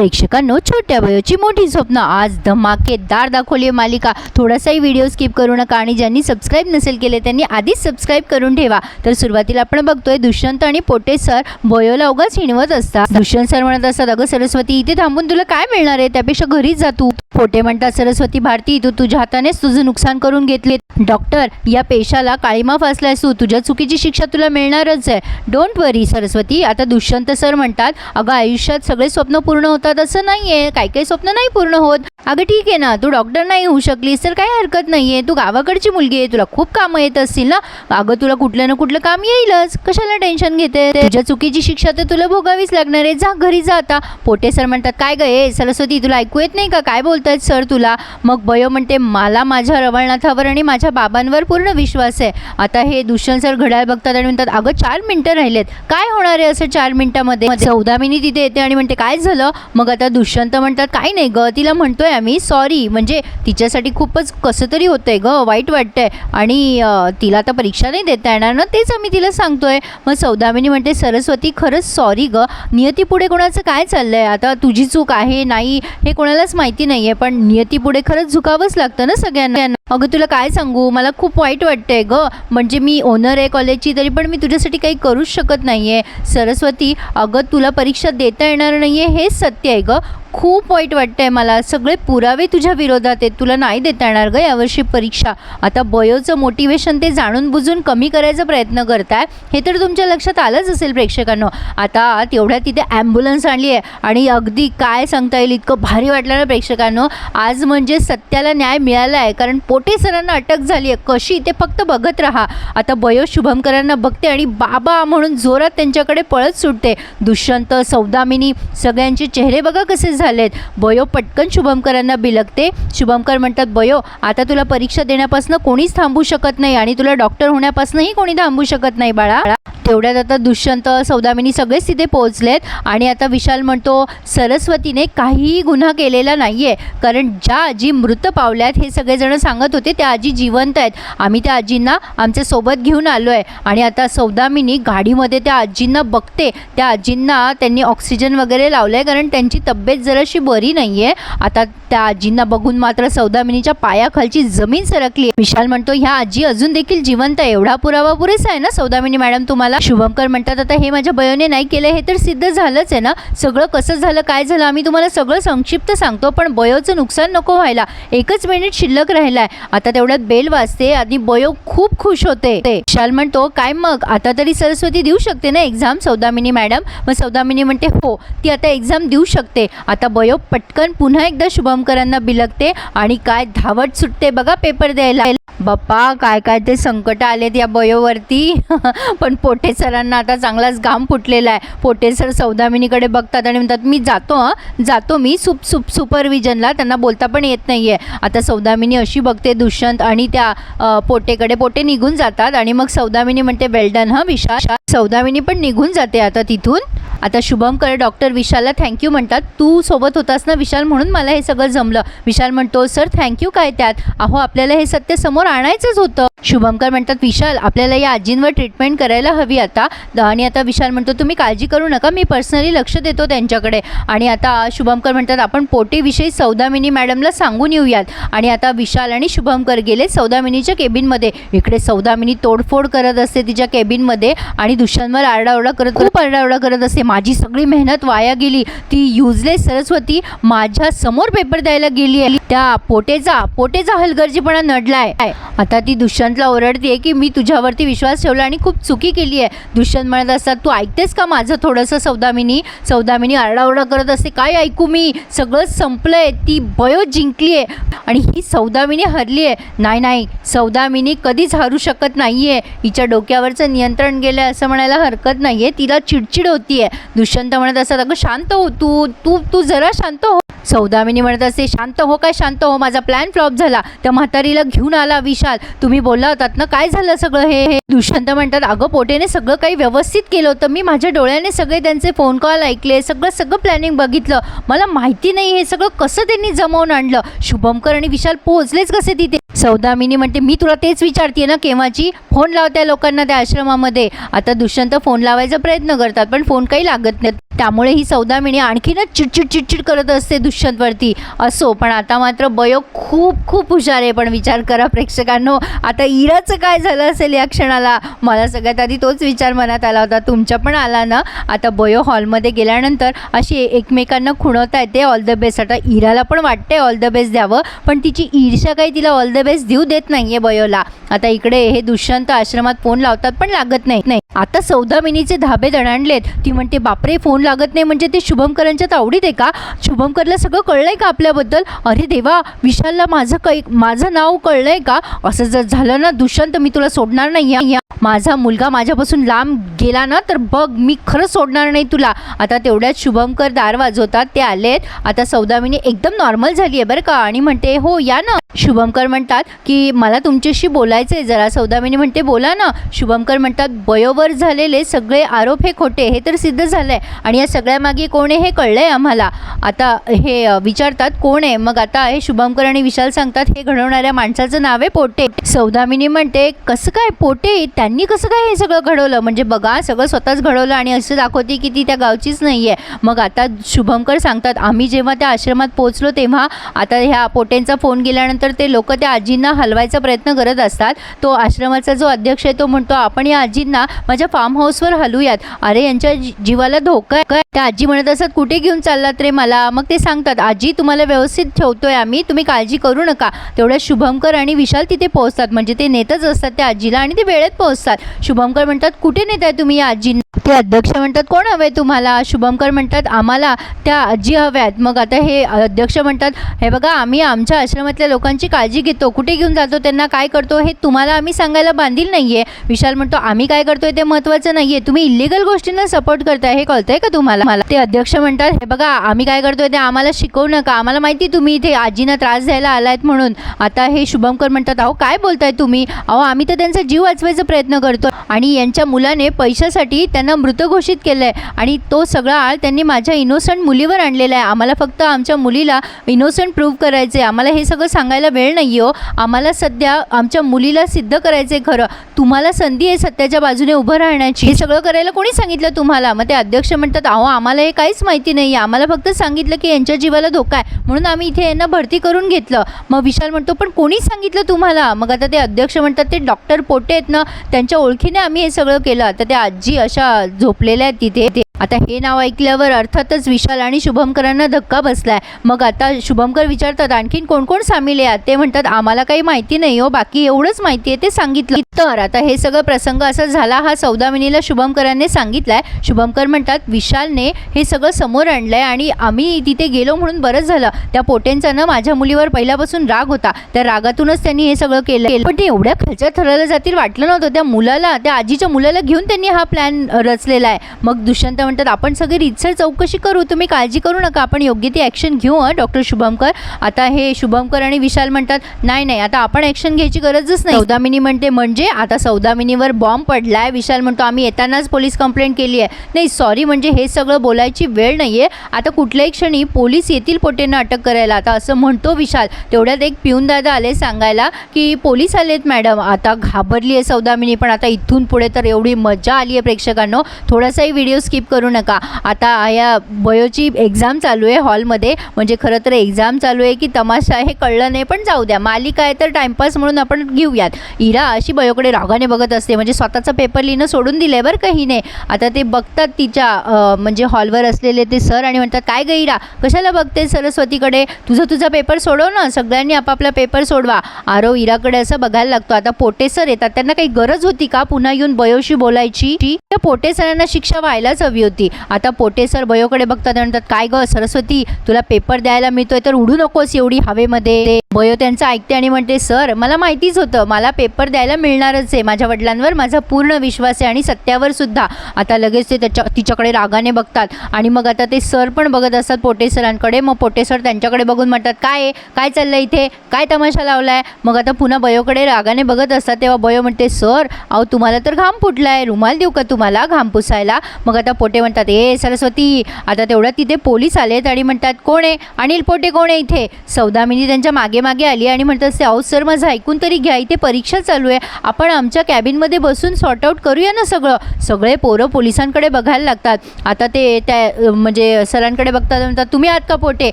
प्रेक्षकांनो छोट्या वयोची मोठी स्वप्न आज धमाकेदार दाखवली आहे मालिका. थोडासाही व्हिडिओ स्किप करू नका आणि ज्यांनी सबस्क्राईब नसेल केले त्यांनी आधीच सबस्क्राईब करून ठेवा. तर सुरुवातीला आपण बघतोय दुष्यंत आणि पोटे सर भयोला उगाच हिणवत असतात. दुष्यंत सर म्हणत असतात अगं सरस्वती इथे थांबून तुला काय मिळणार आहे? त्यापेक्षा घरीच जा तू. पोटे म्हणतात सरस्वती भारती तू तुझ्या हातानेच तुझं नुकसान करून घेतले. डॉक्टर या पेशाला काळीमा फासलायस तू तुझ्या चुकीची शिक्षा तुला मिळणारच आहे. Don't worry Saraswati. आता दुष्यंत सर म्हणतात अगं आयुष्यात सगळे स्वप्न पूर्ण होतात असं नाही आहे काही काही स्वप्न नाही पूर्ण होत. अगं ठीक आहे ना. तू डॉक्टर नाही होऊ शकलीस तर काही हरकत नाही आहे तू गावाकडची मुलगी आहे. तुला खूप कामं येत असतील ना. अगं तुला कुठलं ना कुठलं काम येईलच. कशाला टेन्शन घेते? तुझ्या चुकीची शिक्षा तर तुला भोगावीच लागणार आहे. जा घरी जा आता. पोटे सर म्हणतात काय ग? ए सरस्वती तुला ऐकू येत नाही का? काय बोल बोलतायत सर तुला मग बयो म्हणते मला माझ्या रवळनाथावर आणि माझ्या बाबांवर पूर्ण विश्वास आहे. आता हे दुष्यंत सर घड्याळ बघतात आणि म्हणतात अगं चार मिनटं राहिलेत. काय होणार आहे असं चार मिनिटामध्ये? सौदामिनी तिथे येते आणि म्हणते काय झालं? मग आता दुष्यंत म्हणतात काय नाही ग तिला म्हणतोय आम्ही सॉरी म्हणजे तिच्यासाठी खूपच कसं तरी होतंय ग वाईट वाटतंय. आणि तिला आता परीक्षा नाही देता येणार ना तेच आम्ही तिला सांगतोय. मग सौदामिनी म्हणते सरस्वती खरंच सॉरी ग. नियतीपुढे कोणाचं काय चाललंय? आता तुझी चूक आहे नाही हे कोणालाच माहिती नाही आहे पण नियतीपुढे खरंच झुकावंच लागतं ना सगळ्यांना. अगं तुला काय सांगू? मला खूप वाईट वाटतंय ग. म्हणजे मी ओनर आहे कॉलेजची तरी पण मी तुझ्यासाठी काही करूच शकत नाही आहे सरस्वती अगं तुला परीक्षा देता येणार नाही आहे हेच सत्य आहे ग. खूप वाईट वाटतंय मला. सगळे पुरावे तुझ्या विरोधात आहेत. तुला नाही देता येणार ग यावर्षी परीक्षा. आता बयोचं मोटिवेशन ते जाणून बुजून कमी करायचा प्रयत्न करताय. हे तर तुमच्या लक्षात आलंच असेल प्रेक्षकांनो. आता तेवढ्या तिथे ॲम्ब्युलन्स आणली आहे आणि अगदी काय सांगता येईल इतकं भारी वाटलं ना प्रेक्षकांनो. आज म्हणजे सत्याला न्याय मिळाला आहे कारण पोटे सरांना अटक झाली आहे कशी? ते फक्त बघत राहा. आता बयो शुभमकरांना बघते आणि बाबा म्हणून जोरात त्यांच्याकडे पळत सुटते. दुष्यंत सौदामिनी सगळ्यांचे चेहरे बघा कसे झालेत. बयो पटकन शुभमकरांना बिलगते. शुभमकर म्हणतात बयो आता तुला परीक्षा देण्यापासून कोणीच थांबू शकत नाही आणि तुला डॉक्टर होण्यापासूनही कोणी थांबू शकत नाही बाळा. तेवढ्यात आता दुष्यंत सौदामिनी सगळेच तिथे पोहोचलेत. आणि आता विशाल म्हणतो सरस्वतीने काहीही गुन्हा केलेला नाही आहे कारण ज्या आजी मृत पावल्यात हे सगळेजण सांगत होते त्या आजी जिवंत आहेत. आम्ही त्या आजींना आमच्यासोबत घेऊन आलो आहे आणि आता सौदामिनी गाडीमध्ये त्या आजींना बघते. त्या आजींना त्यांनी ऑक्सिजन वगैरे लावलं आहे कारण त्यांची तब्येत जराशी बरी नाही आहे आता त्या आजींना बघून मात्र सौदामिनीच्या पायाखालची जमीन सरकली. आहे विशाल म्हणतो ह्या आजी अजून देखील जिवंत आहे. एवढा पुरावा पुरेसा आहे ना सौदामिनी मॅडम तुम्हाला? शुभमकर म्हणतात आता हे माझ्या बयोने नाही केलं हे तर सिद्ध झालंच आहे ना. सगळं कसं झालं काय झालं आम्ही तुम्हाला सगळं संक्षिप्त सांगतो पण बयोचं नुकसान नको व्हायला. एकच मिनिट शिल्लक राहिलाय. आता तेवढ्यात बेल वाजते आणि बयो खूप खुश होते. ते विशाल म्हणतो काय मग? आता तरी सरस्वती देऊ शकते ना एक्झाम सौदामिनी मॅडम? मग सौदामिनी म्हणते हो ती आता एक्झाम देऊ शकते. आता बयो पटकन पुन्हा एकदा शुभम शुभमकरांना बिलगते आणि काय धावत सुटते बघा पेपर द्यायला. बाप्पा काय काय ते संकट आलेत या बयोवरती. पण पोटे सरांना आता चांगलाच घाम फुटलेला आहे. पोटे सर सौदामिनीकडे बघतात आणि म्हणतात मी जातो जातो मी सुप सुप सुपरविजनला. त्यांना बोलता पण येत नाही आहे आता सौदामिनी अशी बघते दुष्यंत आणि त्या पोटेकडे पोटे निघून जातात आणि मग सौदामिनी म्हणते वेल्डन हा विशाल. सौदामिनी पण निघून जाते आता तिथून. आता शुभमकर डॉक्टर विशालला थँक्यू म्हणतात. तू सोबत होतास ना विशाल म्हणून मला हे सगळं जमलं. विशाल म्हणतो सर थँक्यू काय त्यात? अहो आपल्याला हे सत्य समोर आणायचंच होतं. शुभमकर म्हणतात विशाल आपल्याला या आजींवर ट्रीटमेंट करायला हवी आता. आणि आता विशाल म्हणतो तुम्ही काळजी करू नका मी पर्सनली लक्ष देतो त्यांच्याकडे. आणि आता शुभमकर म्हणतात आपण पोटीविषयी सौदामिनी मॅडमला सांगून येऊयात. आणि आता विशाल आणि शुभमकर गेले सौदामिनीच्या केबिनमध्ये इकडे सौदामिनी तोडफोड करत असते तिच्या केबिनमध्ये आणि दुष्यांवर आरडाओरडा करत खूप आरडाओरडा करत असते. माझी सगळी मेहनत वाया गेली. ती युजलेस सरस्वती माझ्यासमोर पेपर द्यायला गेली आहे. त्या पोटेचा पोटेचा हलगर्जीपणा नडलाय. आता ती दुष्यंतला ओरडते की मी तुझ्यावरती विश्वास ठेवला आणि खूप चुकी केली आहे. दुष्यंत म्हणत असतात तू ऐकतेस का माझं थोडंसं सौदामिनी? सौदामिनी आरडाओरडा करत असते काय ऐकू मी? सगळं संपलंय. ती बयो जिंकली आहे. आणि ही सौदामिनी हरली आहे. नाही नाही. सौदामिनी कधीच हरू शकत नाही आहे हिच्या डोक्यावरचं नियंत्रण गेलं आहे असं म्हणायला हरकत नाही आहे तिला चिडचिड होती आहे दुष्यंत म्हणत असतात अगं शांत हो तू तू तू जरा शांत हो. सौदामिनी म्हणत असते शांत हो काय शांत हो माझा प्लॅन फ्लॉप झाला. त्या म्हातारीला घेऊन आला विशाल. तुम्ही बोलला होतात ना काय झालं सगळं हे हे? दुष्यंत म्हणतात अगं पोटेने सगळं काही व्यवस्थित केलं होतं. मी माझ्या डोळ्याने सगळे त्यांचे फोन कॉल ऐकले सगळं सगळं प्लॅनिंग बघितलं. मला माहिती नाही हे सगळं कसं त्यांनी जमवून आणलं. शुभमकर आणि विशाल पोहोचलेच कसे तिथे? सौदामिनी म्हणते मी तुला तेच विचारते ना केव्हाची? फोन लावत्या लोकांना त्या आश्रमामध्ये. आता दुष्यंत फोन लावायचा प्रयत्न करतात पण फोन काही लागत नाहीत. त्यामुळे ही सौदामिनी आणखीनच चिडचिड चिडचिड करत असते दुष्यंतवरती. असो पण आता मात्र बयो खूप खूप हुशार आहे. पण विचार करा प्रेक्षकांनो आता इराचं काय झालं असेल या क्षणाला? मला सगळ्यात आधी तोच विचार मनात आला होता. तुमच्या पण आला ना? आता बयो हॉलमध्ये गेल्यानंतर अशी एकमेकांना खुणवता येते ऑल द बेस्ट आता इराला पण वाटते ऑल द बेस्ट द्यावं पण तिची ईर्ष्या काही तिला ऑल द बेस्ट देऊ देत नाही आहे बयोला. आता इकडे हे दुष्यंत आश्रमात फोन लावतात पण लागत नाही. नाही. आता सौदामिनीचे धाबे दणाणलेत. ती म्हणते बापरे फोन लागत नाही म्हणजे ते शुभमकरांच्या तावडीत आहे का? शुभमकरला सगळं कळलंय का आपल्याबद्दल? अरे देवा विशालला माझं काही माझं नाव कळलंय का? असं जर झालं ना दुष्यंत मी तुला सोडणार नाही. या- या. माझा मुलगा माझ्यापासून लांब गेला ना तर बघ मी खरंच सोडणार नाही तुला. आता तेवढ्यात शुभमकर दार वाजवतात ते आलेत. आता सौदामिनी एकदम नॉर्मल झाली आहे बरं का? आणि म्हणते हो या ना. शुभमकर म्हणतात की मला तुमच्याशी बोलायचं आहे जरा सौदामिनी म्हणते बोला ना. शुभमकर म्हणतात बयोवर झालेले सगळे आरोप हे खोटे हे तर सिद्ध झालं आहे आणि या सगळ्यामागे कोण आहे हे कळलं आहे आम्हाला. आता हे विचारतात कोण आहे? मग आता हे शुभमकर आणि विशाल सांगतात हे घडवणाऱ्या माणसाचं नाव आहे पोटे. सौदामिनी म्हणते कसं काय पोटे? त्यांनी कसं काय हे सगळं घडवलं? म्हणजे बघा सगळं स्वतःच घडवलं आणि असं दाखवते की ती त्या गावचीच नाही आहे मग आता शुभमकर सांगतात आम्ही जेव्हा त्या आश्रमात पोहोचलो तेव्हा आता ह्या पोटेंचा फोन गेल्यानंतर ते लोक त्या आजींना हलवायचा प्रयत्न करत असतात. तो आश्रमाचा जो अध्यक्ष आहे तो म्हणतो आपण या आजींना माझ्या फार्म हाऊसवर हलूयात अरे यांच्या जीवाला धोका आहे. त्या आजी म्हणत असतात कुठे घेऊन चाललात रे मला? मग ते सांगतात आजी तुम्हाला व्यवस्थित ठेवतोय आम्ही तुम्ही काळजी करू नका. तेवढ्या शुभमकर आणि विशाल तिथे पोहोचतात. म्हणजे ते नेतच असतात त्या आजीला आणि ते वेळेत पोहोचतात. शुभमकर म्हणतात कुठे नेताय तुम्ही या आजींना? ते अध्यक्ष म्हणतात कोण हवे तुम्हाला? शुभमकर म्हणतात आम्हाला त्या आजी हव्यात. मग आता हे अध्यक्ष म्हणतात हे बघा आम्ही आमच्या आश्रमातल्या लोकांची काळजी घेतो. कुठे घेऊन जातो? त्यांना काय करतो? हे तुम्हाला आम्ही सांगायला बांधील नाही आहे विशाल म्हणतो आम्ही काय करतोय ते महत्त्वाचं नाही आहे तुम्ही इलिगल गोष्टींना सपोर्ट करताय. हे कळतंय का तुम्हाला? मला ते अध्यक्ष म्हणतात हे बघा आम्ही काय करतोय ते आम्हाला शिकवू नका. आम्हाला माहिती तुम्ही इथे आजीना त्रास द्यायला आलायत म्हणून. आता हे शुभमकर म्हणतात अहो काय बोलताय तुम्ही? अहो आम्ही तर त्यांचा जीव वाचवायचा प्रयत्न करतो आणि यांच्या मुलाने पैशासाठी त्यांना मृत घोषित केलं आहे आणि तो सगळा आळ त्यांनी माझ्या इनोसंट मुलीवर आणलेला आहे. आम्हाला फक्त आमच्या मुलीला इनोसंट प्रूव्ह करायचं आहे आम्हाला हे सगळं सांगायला वेळ नाही हो. आम्हाला सध्या आमच्या मुलीला सिद्ध करायचं आहे खरं. तुम्हाला संधी आहे सत्याच्या बाजूने उभं राहण्याची. हे सगळं करायला कोणी सांगितलं तुम्हाला? मग ते अध्यक्ष म्हणतात अहो आम्हाला हे काहीच माहिती नाही आहे आम्हाला फक्त सांगितलं की यांच्या जीवाला धोका आहे. म्हणून आम्ही इथे यांना भरती करून घेतलं. मग विशाल म्हणतो पण कोणी सांगितलं तुम्हाला? मग आता ते अध्यक्ष म्हणतात ते डॉक्टर पोटे आहेत ना. त्यांच्या ओळखीने आम्ही हे सगळं केलं. आता त्या आजी अशा झोपलेल्या तिथे. ते आता हे नाव ऐकल्यावर अर्थातच विशाल आणि शुभमकरांना धक्का बसलाय. मग आता शुभमकर विचारतात आणखीन कोण कोण सामील आहे? ते म्हणतात आम्हाला काही माहिती नाही हो बाकी एवढंच माहिती आहे ते सांगितलं. तर आता हे सगळं प्रसंग असा झाला हा सौदामिनीला शुभमकरांनी सांगितलाय. शुभमकर म्हणतात विशालने हे सगळं समोर आणलंय आणि आम्ही तिथे गेलो म्हणून बरंच झालं. त्या पोटेंचा ना माझ्या मुलीवर पहिल्यापासून राग होता. त्या रागातूनच त्यांनी हे सगळं केलं. पण ते एवढ्या खालच्या थराला जातील वाटलं नव्हतं. त्या मुलाला त्या आजीच्या मुलाला घेऊन त्यांनी हा प्लॅन रचलेला आहे. मग दुष्यंत म्हणतात आपण सगळी रितसर चौकशी करू तुम्ही काळजी करू नका आपण योग्य ती ॲक्शन घेऊ डॉक्टर शुभमकर. आता हे शुभमकर आणि विशाल म्हणतात नाही नाही आता आपण ॲक्शन घ्यायची गरजच नाही. सौदामिनी म्हणते म्हणजे आता सौदामिनीवर बॉम्ब पडलाय. विशाल म्हणतो आम्ही येतानाच पोलीस कंप्लेंट केली आहे. नाही सॉरी म्हणजे हे सगळं बोलायची वेळ नाही आहे आता कुठल्याही क्षणी पोलीस येतील पोटेंना अटक करायला. आता असं म्हणतो विशाल. तेवढ्यात एक पिऊन दादा आले सांगायला की पोलीस आलेत मॅडम आता घाबरली आहे सौदामिनी पण आता इथून पुढे तर एवढी मजा आली आहे प्रेक्षकांनो. थोडासाही व्हिडिओ स्किप करू नका. आता या बयोची एक्झाम चालू आहे हॉलमध्ये म्हणजे खरं तर एक्झाम चालू आहे की तमाशा हे कळलं नाही पण जाऊ द्या. मालिका आहे तर टाइमपास म्हणून आपण घेऊयात. इरा अशी बयोकडे रागाने बघत असते. म्हणजे स्वतःचा पेपर लिहिणं सोडून दिलं आहे बरं काही नाही आता ते बघतात तिच्या म्हणजे हॉलवर असलेले ते सर आणि म्हणतात काय गं इरा? कशाला बघते सरस्वतीकडे? तुझा तुझा पेपर सोडव ना. सगळ्यांनी आपापला पेपर सोडवा. आरव इराकडे असं बघायला लागतो. आता पोटे सर येतात. त्यांना काही गरज होती का पुन्हा येऊन बयोशी बोलायची? त्या पोटे सरांना शिक्षा व्हायलाच हवी होती. आता पोटे सर बयोकडे बघतात म्हणतात काय ग सरस्वती तुला पेपर द्यायला मिळतोय तर उडू नकोस एवढी हवेमध्ये. बयो त्यांचं ऐकते आणि म्हणते सर मला माहितीच होतं मला पेपर द्यायला मिळणारच आहे. माझ्या वडिलांवर माझा पूर्ण विश्वास आहे आणि सत्यावर सुद्धा. आता लगेच ते त्याच्या तिच्याकडे रागाने बघतात. आणि मग आता ते सर पण बघत असतात पोटे सरांकडे. मग पोटे सर त्यांच्याकडे बघून म्हणतात काय आहे? काय चाललं इथे? काय तमाशा लावलाय? मग आता पुन्हा बयोकडे रागाने बघत असतात. तेव्हा बयो म्हणते सर अहो तुम्हाला तर घाम फुटलाय. रुमाल देऊ का तुम्ही? तुम्हाला घाम पुसायला. मग आता पोटे म्हणतात ए सरस्वती आता तेवढ्यात तिथे पोलीस आलेत आणि म्हणतात कोण आहे? अनिल पोटे कोण आहे इथे? सौदामिनी त्यांच्या मागे मागे आली आणि म्हणतात ते अहो सर माझं ऐकून तरी घ्या इथे परीक्षा चालू आहे. आपण आमच्या कॅबिनमध्ये बसून सॉर्ट आऊट करूया ना सगळं. सगळे पोरं पोलिसांकडे बघायला लागतात. आता ते त्या म्हणजे सरांकडे बघतात म्हणतात तुम्ही आहात का पोटे?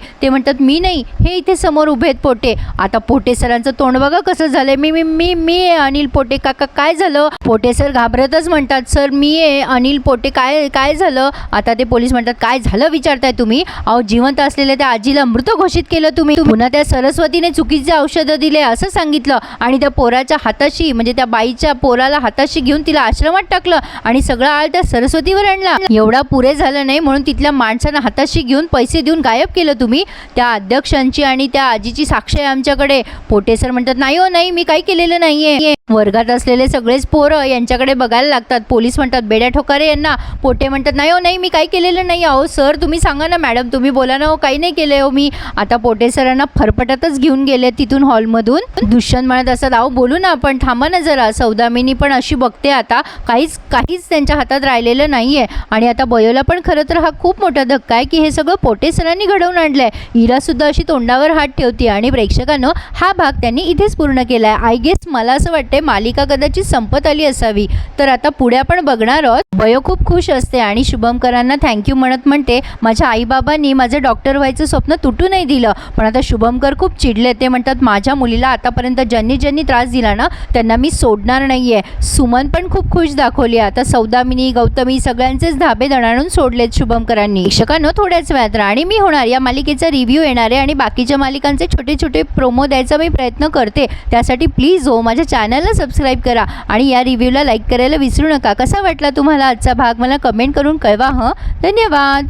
ते म्हणतात मी नाही. हे इथे समोर उभे आहेत पोटे. आता पोटे सरांचं तोंड बघा कसं झालं मी मी मी मी अनिल पोटे. काका काय झालं? पोटे सर घाबरतच म्हणतात सर मी आहे अनिल पोटे काय काय झालं? आता ते पोलीस म्हणतात काय झालं विचारताय तुम्ही? अहो जिवंत असलेल्या त्या आजीला मृत घोषित केलं तुम्ही पुन्हा त्या सरस्वतीने चुकीचे औषधं दिले असं सांगितलं. आणि त्या पोराच्या हाताशी म्हणजे त्या बाईच्या पोराला हाताशी घेऊन तिला आश्रमात टाकलं आणि सगळा आळ त्या सरस्वतीवर आणला. एवढा पुरे झालं नाही म्हणून तिथल्या माणसानं हाताशी घेऊन पैसे देऊन गायब केलं तुम्ही. त्या अध्यक्षांची आणि त्या आजीची साक्ष आहे आमच्याकडे. पोटे सर म्हणतात नाही हो नाही मी काही केलेलं नाहीये. वर्गात असलेले सगळेच पोरं यांच्याकडे बघायला लागतात. पोलीस म्हणतात बेड्या ठोकारे यांना पोटे म्हणतात नाही हो नाही मी काही केलेलं नाही अहो सर तुम्ही सांगा ना मॅडम तुम्ही बोला ना हो काही नाही केलं हो मी आता पोटे सरांना फरफटतच घेऊन गेले तिथून हॉलमधून. दुष्यंत म्हणत असतात अहो बोलू ना आपण थांबा ना जरा सौदामिनी पण अशी बघते आता काहीच काहीच त्यांच्या हातात राहिलेलं नाही आहे आणि आता बयोला पण खरं तर हा खूप मोठा धक्का आहे की हे सगळं पोटे सरांनी घडवून आणलं आहे इरासुद्धा अशी तोंडावर हात ठेवते आणि प्रेक्षकांनो हा भाग त्यांनी इथेच पूर्ण केला आहे आय गेस मला असं वाटते मालिका कदाचित संपत आली असावी. तर आता पुढे आपण बघणार आहोत बयो खूप खुश असते आणि शुभमकरांना थँक्यू म्हणत म्हणते माझ्या आईबाबांनी माझं डॉक्टर व्हायचं स्वप्न तुटू नाही दिलं. पण आता शुभमकर खूप चिडले ते म्हणतात माझ्या मुलीला आतापर्यंत ज्यांनी ज्यांनी त्रास दिला ना त्यांना मी सोडणार नाही आहे सुमन पण खूप खुश दाखवली आता सौदामिनी गौतमी सगळ्यांचेच धाबे दणाणून सोडलेत शुभमकरांनी. शिक्षकांनो थोड्याच वेळात आणि मी होणार. या मालिकेचा रिव्ह्यू येणार आहे आणि बाकीच्या मालिकांचे छोटे छोटे प्रोमो द्यायचा मी प्रयत्न करते. त्यासाठी प्लीज हो माझ्या चॅनलला सबस्क्राईब करा आणि या रिव्ह्यूला लाईक करायला विसरू नका. कसा वाटला तुम्हाला आजचा भाग मला कमेंट करून कळवा हं? धन्यवाद.